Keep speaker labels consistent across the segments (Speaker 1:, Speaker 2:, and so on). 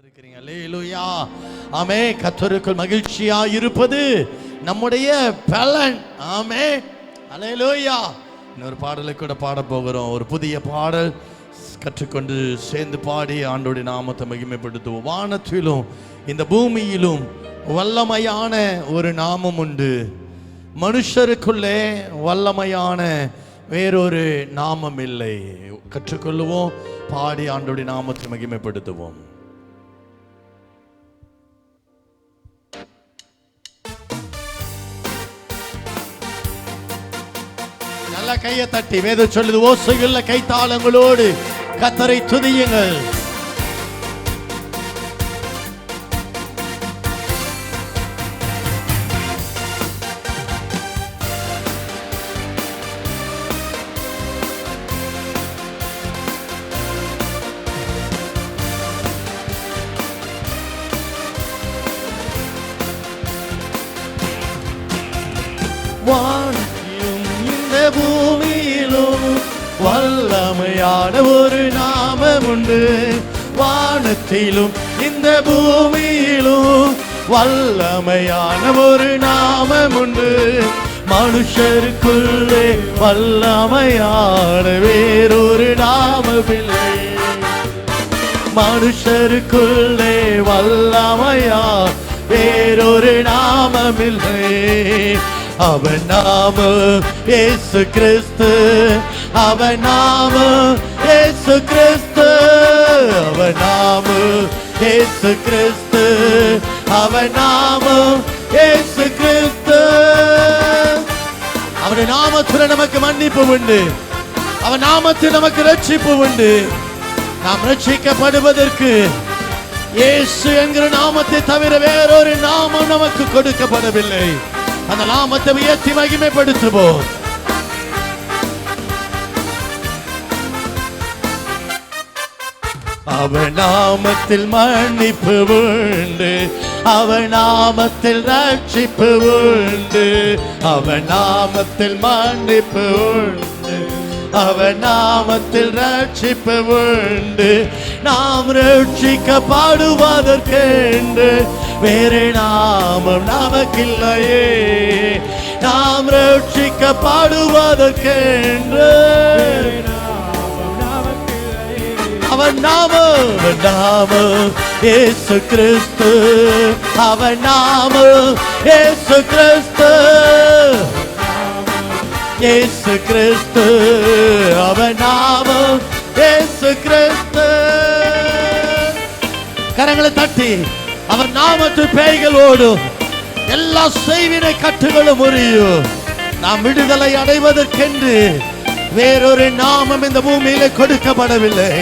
Speaker 1: இருக்கிறீங்க. ஆமே கத்தருக்குள் மகிழ்ச்சியா இருப்பது நம்முடைய பலன். ஆமே. அல்லேலூயா இன்னொரு பாடலை கூட பாட போகிறோம். ஒரு புதிய பாடல் கற்றுக்கொண்டு சேர்ந்து பாடி ஆண்டோடைய நாமத்தை மகிமைப்படுத்துவோம். வானத்திலும் இந்த பூமியிலும் வல்லமையான ஒரு நாமம் உண்டு. மனுஷருக்குள்ளே வல்லமையான வேறொரு நாமம் இல்லை. கற்றுக்கொள்ளுவோம் பாடி ஆண்டோடைய நாமத்தை மகிமைப்படுத்துவோம். கையை தட்டி வேத சொல்லுது ஓசையுள்ள கைத்தாளங்களோடு கத்தரை துதியுங்கள். வல்லமையான ஒரு நாமம் உண்டு. வானத்திலும் இந்த பூமியிலும் வல்லமையான ஒரு நாமம் உண்டு. மனுஷருக்குள்ளே வல்லமையான வேறொரு நாமமில்லை. மனுஷருக்குள்ளே வல்லமையா வேறொரு நாமமில்லை. அவன் நாம இயேசு கிறிஸ்து அவ நாம ஏசு கிறிஸ்து அவன் நாம ஏசு கிறிஸ்து அவ நாம ஏசு கிறிஸ்து. அவருடைய நாமத்துல நமக்கு மன்னிப்பு உண்டு. அவன் நாமத்தில் நமக்கு ரட்சிப்பு உண்டு. நாம் ரட்சிக்கப்படுவதற்கு இயேசு என்கிற நாமத்தை தவிர வேறொரு நாமம் நமக்கு கொடுக்கப்படவில்லை. அந்த நாமத்தை உயர்த்தி மகிமைப்படுத்துவோம். அவன் நாமத்தில் மன்னிப்பு உண்டு. அவன் நாமத்தில் ரட்சிப்பு உண்டு. அவன் நாமத்தில் மன்னிப்பு உண்டு. அவன் நாமத்தில் ரட்சிப்பு உண்டு. நாம் ரட்சிக்கப்படுவதற்கென்று வேறு நாமம் நாம் நாமம் அவன் கிறிஸ்து. அவன் நாமம் ஏசு கிறிஸ்து. ஏசு கிறிஸ்து அவன் நாமம் ஏசு கிறிஸ்து. கரங்களை தட்டி அவன் நாமத்து பேய்கள் ஓடும் எல்லா செய்வினை கட்டுகளும் முறியும் நாம் விடுதலை அடைவதற்கென்று வேறொரு நாமம் இந்த பூமியில கொடுக்கப்படவில்லை.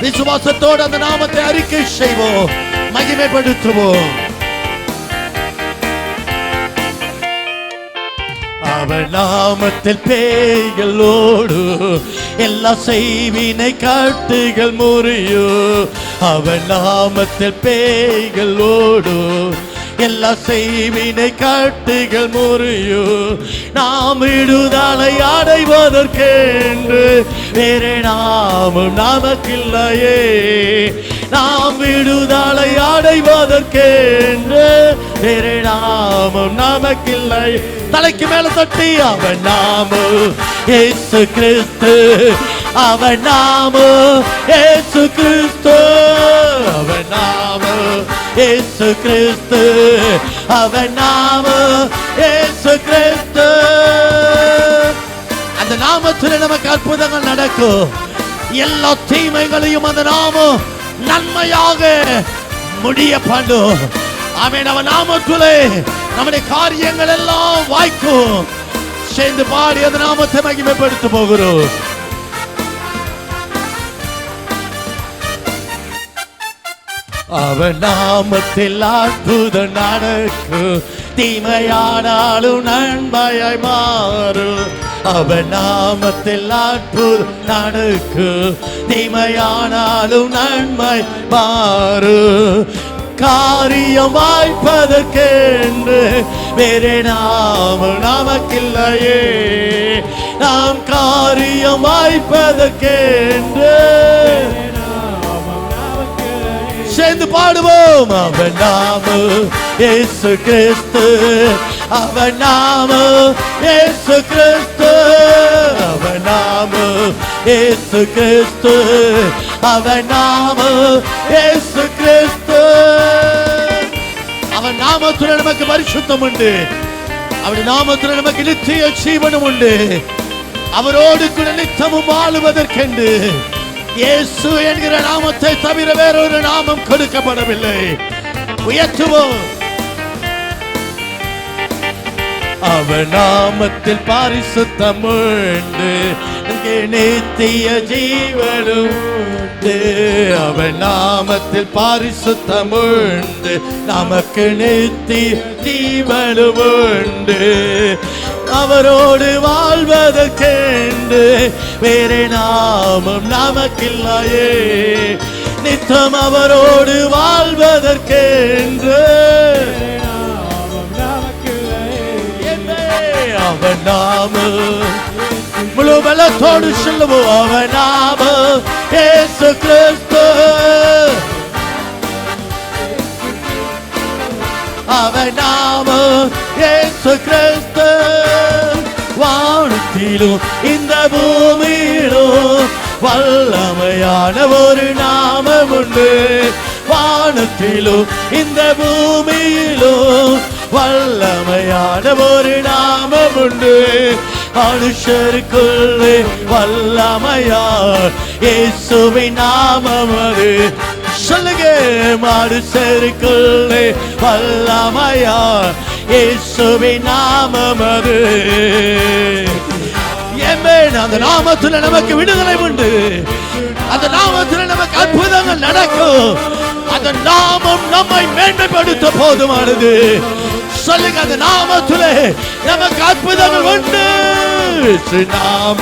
Speaker 1: விசுவாசத்தோடு அந்த நாமத்தை அறிக்கை செய்வோம். மகிமைப்படுத்துவோம். அவர் நாமத்தில் பேய்களோடு எல்லா செய்வினை காட்டுகள் முறியோ. அவர் நாமத்தில் பேய்களோடு எல்லா செய்வினை காட்டுகள் முறியோ. நாம் விடுதலை அடைவதற்கென்று வேறு நாமும் நமக்கில்லையே. நாம் விடுதலை அடைவதற்கென்று வேறு நாமும் நமக்கில்லை தலைக்கு மேல தட்டி அவன் நாமு. ஏசு கிறிஸ்து அவன் நாமு. ஏசு கிறிஸ்து அவன் நாமு. ஏசு கிறிஸ்து அவன் நாமு. ஏசு கிறிஸ்து. அந்த நாமத்தில் நமக்கு அற்புதங்கள் நடக்கும். எல்லா தீமைகளையும் அந்த நாமம் நன்மையாக முடிய பண்ணும். அவன் அவன் நாமத்துலே நம்முடைய காரியங்கள் எல்லாம் வாய்க்கும். சேர்ந்து பாடி அந்த நாமத்தை மகிமைப்படுத்த போகிறோம். அவன் நாமத்தில் அற்புதம் நடக்கும். தீமையானாலும் நன்மையாய் மாறும். அவ நாமத்தில் அற்புதம் நடக்கும் தீமையானாலும் நன்மை மாறும் காரியம் வாய்ப்பதற்கென்று வேறு நாமம் நமக்கில்லையே. நாம் காரியம் வாய்ப்பதற்கென்று சேர்ந்து பாடுவோம். அவன் நாம இயேசு கிறிஸ்து. அவன் நாம ஏசு கிறிஸ்து. அவன் நாம ஏசு கிறிஸ்து. அவன் நாம ஏசு கிறிஸ்து. அவன் நாமத்துல நமக்கு பரிசுத்தம் உண்டு. அவருடைய நாமத்துல நமக்கு நிச்சய ஜீவனும் உண்டு. அவரோடு கூட நித்தமும் வாழுவதற்கென்று இயேசு என்கிற நாமத்தை தவிர வேறொரு நாமம் கொடுக்கப்படவில்லை. உயர்த்துவோம். அவன் நாமத்தில் பாரிசுத்தம் உண்டு நித்திய ஜீவனும் உண்டு. அவன் நாமத்தில் பாரிசுத்தம் உண்டு நமக்கு நித்திய ஜீவனும் உண்டு. அவரோடு வாழ்வதற்கென்று வேறு நாமம் நமக்கில்லையே. நித்தம் அவரோடு வாழ்வதற்கென்று அவன் நாம. முழு பலத்தோடு சொல்லுவோம் அவன் நாம. இயேசு கிறிஸ்து. அவன் நாம. இயேசு கிறிஸ்து. வானத்திலும் இந்த பூமியிலும் வல்லமையான ஒரு நாமம் வல்லமையான ஒரு நாமம் உண்டு. மனுஷருக்குள்ளே வல்லமையார். இயேசுவை நாமம் அது. சொல்லுங்க மனுஷருக்குள்ளே வல்லமையார். இயேசுவை நாமம் அது. அந்த நாமத்துல நமக்கு விடுதலை உண்டு. அந்த நாமத்துல நமக்கு அற்புதங்கள் நடக்கும். அந்த நாமம் நம்மை மேன்மைப்படுத்த போதுமானது. சொல்லுங்க அந்த நாமத்துல. நமக்கு அற்புதங்கள் உண்டு. நாம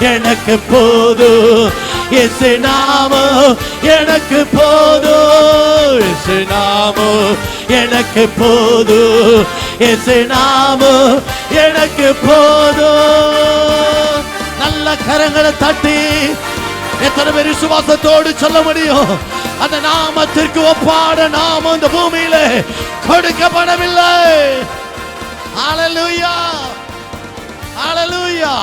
Speaker 1: எனக்கு போதும். இயேசு நாம எனக்கு போதும். இயேசு நாம எனக்கு போதும். இயேசு நாம எனக்கு போதும். நல்ல கரங்களை தட்டி எத்தனை பேர் விசுவாசத்தோடு சொல்ல முடியும்? அந்த நாமத்திற்கு ஒப்பாட நாம இந்த பூமியில கொடுக்கப்படவில்லை. அழலுயா அழலுயா